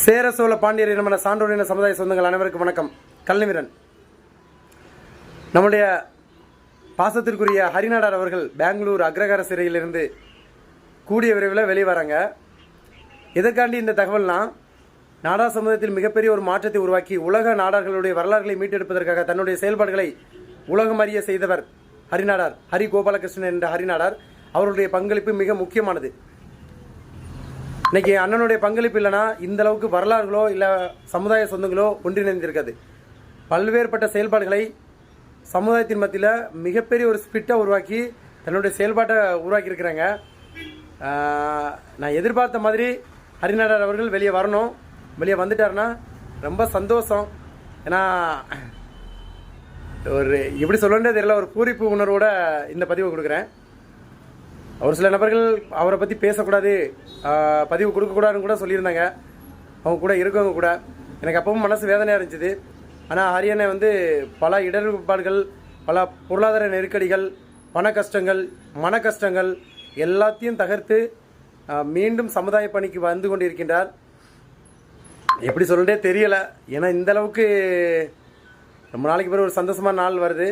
சேர சோழ பாண்டியர் இனமான சான்றோரின சமுதாய சொந்தங்கள் அனைவருக்கும் வணக்கம். கல்விரன் நம்முடைய பாசத்திற்குரிய ஹரிநாடார் அவர்கள் பெங்களூர் அக்ரகார சிறையிலிருந்து கூடிய விரைவில் வெளியே வராங்க. எதற்காண்டி இந்த தகவல்னா நாடார் சமுதாயத்தில் மிகப்பெரிய ஒரு மாற்றத்தை உருவாக்கி உலக நாடார்களுடைய வரலாறுகளை மீட்டெடுப்பதற்காக தன்னுடைய செயல்பாடுகளை உலகம் அறிய செய்தவர் ஹரிநாடார் ஹரி கோபாலகிருஷ்ணன் என்ற ஹரிநாடார். அவருடைய பங்களிப்பு மிக முக்கியமானது. இன்னைக்கு அண்ணனுடைய பங்களிப்பு இல்லைன்னா இந்த அளவுக்கு வரலாறுகளோ இல்லை சமுதாய சொந்தங்களோ ஒன்றிணைந்திருக்காது. பல்வேறுபட்ட செயல்பாடுகளை சமுதாயத்தின் மத்தியில் மிகப்பெரிய ஒரு ஸ்பிட்டை உருவாக்கி தன்னுடைய செயல்பாட்டை உருவாக்கியிருக்கிறாங்க. நான் எதிர்பார்த்த மாதிரி ஹரிநாடர் அவர்கள் வெளியே வரணும். வெளியே வந்துட்டாருன்னா ரொம்ப சந்தோஷம். ஏன்னா ஒரு எப்படி சொல்லணுன்றே தெரியல ஒரு பூரிப்பு உணர்வோட இந்த பதிவை கொடுக்குறேன். ஒரு சில நபர்கள் அவரை பற்றி பேசக்கூடாது பதிவு கொடுக்கக்கூடாதுன்னு கூட சொல்லியிருந்தாங்க. அவங்க கூட இருக்கவங்க கூட. எனக்கு அப்பவும் மனசு வேதனையாக இருந்துச்சு. ஆனால் ஹரியானா வந்து பல இடர்பாடுகள் பல பொருளாதார நெருக்கடிகள் பண கஷ்டங்கள் மன கஷ்டங்கள் எல்லாத்தையும் தகர்த்து மீண்டும் சமுதாய பணிக்கு வந்து கொண்டிருக்கின்றார். எப்படி சொல்றதே தெரியலை. ஏன்னா இந்த அளவுக்கு ரொம்ப நாளைக்கு பிறகு ஒரு சந்தோஷமான நாள் வருது.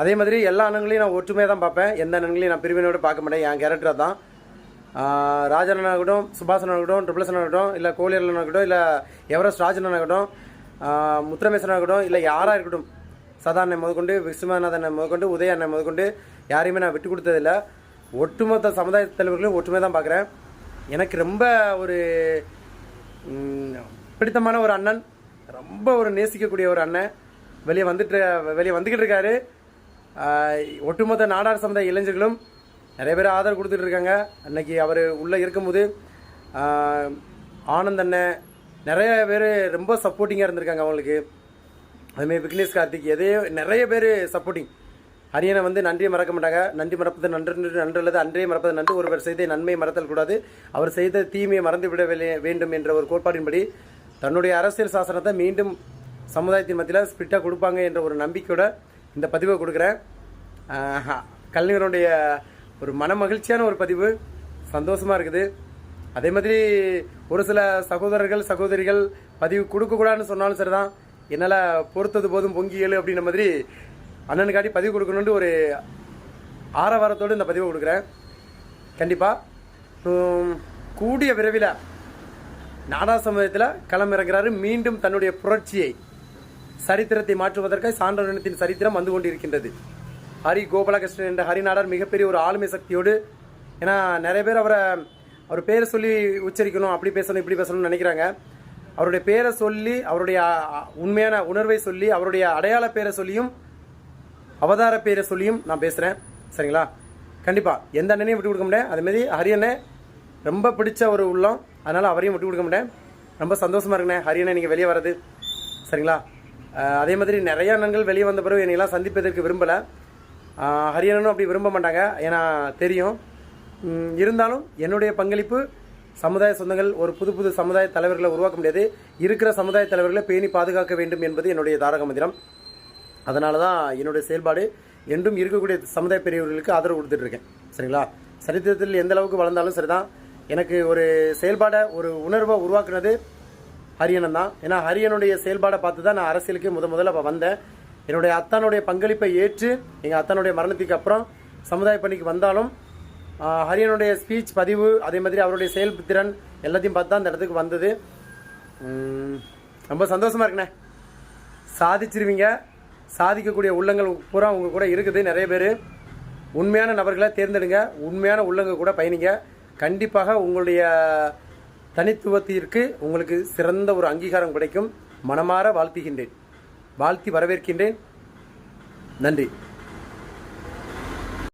அதே மாதிரி எல்லா அண்ணங்களையும் நான் ஒற்றுமையாக தான் பார்ப்பேன். எந்த அண்ணங்களையும் நான் பிரிவினோட பார்க்க மாட்டேன். என் கேரக்டர் தான் ராஜனாகட்டும் சுபாசனாகட்டும் இருக்கட்டும் இல்லை கோலியர்களாகட்டும் இல்லை எவரெஸ்ட் ராஜனாகட்டும் இருக்கட்டும் இல்லை யாராக இருக்கட்டும் சதா அண்ணன் முதற்கொண்டு விஸ்வநாதனை முதற்கொண்டு உதய அண்ணன் முதற்கொண்டு யாரையுமே நான் விட்டு கொடுத்ததில்ல. ஒட்டுமொத்த சமுதாய தலைவர்களையும் ஒற்றுமை தான் பார்க்குறேன். எனக்கு ரொம்ப ஒரு பிடித்தமான ஒரு அண்ணன். ரொம்ப ஒரு நேசிக்கக்கூடிய ஒரு அண்ணன். வெளியே வந்துட்டு வெளியே வந்துக்கிட்டு இருக்காரு. ஒட்டுமொத்த நாடார் சமுதாய இளைஞர்களும் நிறைய பேர் ஆதரவு கொடுத்துட்டு இருக்காங்க. அன்னைக்கு அவர் உள்ளே இருக்கும்போது ஆனந்த் அண்ணன் நிறைய பேர் ரொம்ப சப்போர்ட்டிங்காக இருந்திருக்காங்க அவங்களுக்கு. அதுமாரி விக்னேஷ் கார்த்திக் எதே நிறைய பேர் சப்போர்ட்டிங் ஹரியனை வந்து நன்றியை மறக்க மாட்டாங்க. நன்றி மறப்பது நன்று நன்றல்லது அன்றைய மறப்பது நன்று. ஒருவர் செய்த நன்மை மறத்தல் கூடாது. அவர் செய்த தீமையை மறந்து விட வே- வேண்டும் என்ற ஒரு கோட்பாடின்படி தன்னுடைய அரசியல் சாசனத்தை மீண்டும் சமுதாயத்தின் மத்தியில் ஸ்பிட்டாக கொடுப்பாங்க என்ற ஒரு நம்பிக்கையோட இந்த பதிவை கொடுக்குறேன். கலைஞருடைய ஒரு மன மகிழ்ச்சியான ஒரு பதிவு. சந்தோஷமாக இருக்குது. அதே மாதிரி ஒரு சில சகோதரர்கள் சகோதரிகள் பதிவு கொடுக்கக்கூடாதுன்னு சொன்னாலும் சரி தான் என்னால் பொறுத்தது போதும் பொங்கி ஏழு அப்படின்ற மாதிரி அண்ணனுக்காட்டி பதிவு கொடுக்கணுன்ட்டு ஒரு ஆரவாரத்தோடு இந்த பதிவை கொடுக்குறேன். கண்டிப்பாக கூடிய விரைவில் நாடா சமுதாயத்தில் களமிறங்குறாரு. மீண்டும் தன்னுடைய புரட்சியை சரித்திரத்தை மாற்றுவதற்காக சான்றோரினத்தின் சரித்திரம் வந்து கொண்டிருக்கின்றது. ஹரி கோபாலகிருஷ்ணன் என்ற ஹரிநாடர் மிகப்பெரிய ஒரு ஆளுமை சக்தியோடு ஏன்னா நிறைய பேர் அவரை அவர் பேரை சொல்லி உச்சரிக்கணும் அப்படி பேசணும் இப்படி பேசணும்னு நினைக்கிறாங்க. அவருடைய பேரை சொல்லி அவருடைய உண்மையான உணர்வை சொல்லி அவருடைய அடையாள பேரை சொல்லியும் அவதார பேரை சொல்லியும் நான் பேசுகிறேன் சரிங்களா? கண்டிப்பாக எந்த அண்ணனையும் விட்டு கொடுக்க முடியாது அதேமாரி ஹரியண்ணே ரொம்ப பிடிச்ச ஒரு உள்ளம். அதனால் அவரையும் விட்டு கொடுக்க முடியாது ரொம்ப சந்தோஷமாக இருக்குண்ணே. ஹரியண்ணே நீங்கள் வெளியே வர்றது. சரிங்களா? அதே மாதிரி நிறைய அண்ணன்கள் வெளியே வந்த பிறகு என்னையெல்லாம் சந்திப்பதற்கு விரும்பலை. ஹரியண்ணனும் அப்படி விரும்ப மாட்டாங்க. ஏன்னா தெரியும். இருந்தாலும் என்னுடைய பங்களிப்பு சமுதாய சொந்தங்கள் ஒரு புது புது சமுதாய தலைவர்களை உருவாக்க முடியாது. இருக்கிற சமுதாய தலைவர்களை பேணி பாதுகாக்க வேண்டும் என்பது என்னுடைய தாரக மந்திரம். அதனால தான் என்னுடைய செயல்பாடு என்றும் இருக்கக்கூடிய சமுதாய பெரியவர்களுக்கு ஆதரவு கொடுத்துட்ருக்கேன் சரிங்களா? சரித்திரத்தில் எந்த அளவுக்கு வளர்ந்தாலும் சரிதான். எனக்கு ஒரு செயல்பாடை ஒரு உணர்வை உருவாக்குனது ஹரியனன் தான். ஏன்னா ஹரியனுடைய செயல்பாடை பார்த்து தான் நான் அரசியலுக்கு முத முதல்ல அப்ப வந்தேன். என்னுடைய அத்தானுடைய பங்களிப்பை ஏற்று எங்கள் அத்தானுடைய மரணத்துக்கு அப்புறம் சமுதாய பணிக்கு வந்தாலும் ஹரியனுடைய ஸ்பீச் பதிவு அதே மாதிரி அவருடைய செயல் திறன் எல்லாத்தையும் பார்த்து தான் அந்த இடத்துக்கு வந்தது. ரொம்ப சந்தோஷமாக இருக்குண்ணே. சாதிச்சிருவீங்க. சாதிக்கக்கூடிய உள்ளங்கள் பூரா உங்கள் கூட இருக்குது நிறைய பேர். உண்மையான நபர்களை தேர்ந்தெடுங்க. உண்மையான உள்ளங்க கூட பயணிங்க. கண்டிப்பாக உங்களுடைய தனித்துவத்திற்கு உங்களுக்கு சிறந்த ஒரு அங்கீகாரம் கிடைக்கும். மனமாற வாழ்த்துகின்றேன். வாழ்த்தி வரவேற்கின்றேன். நன்றி.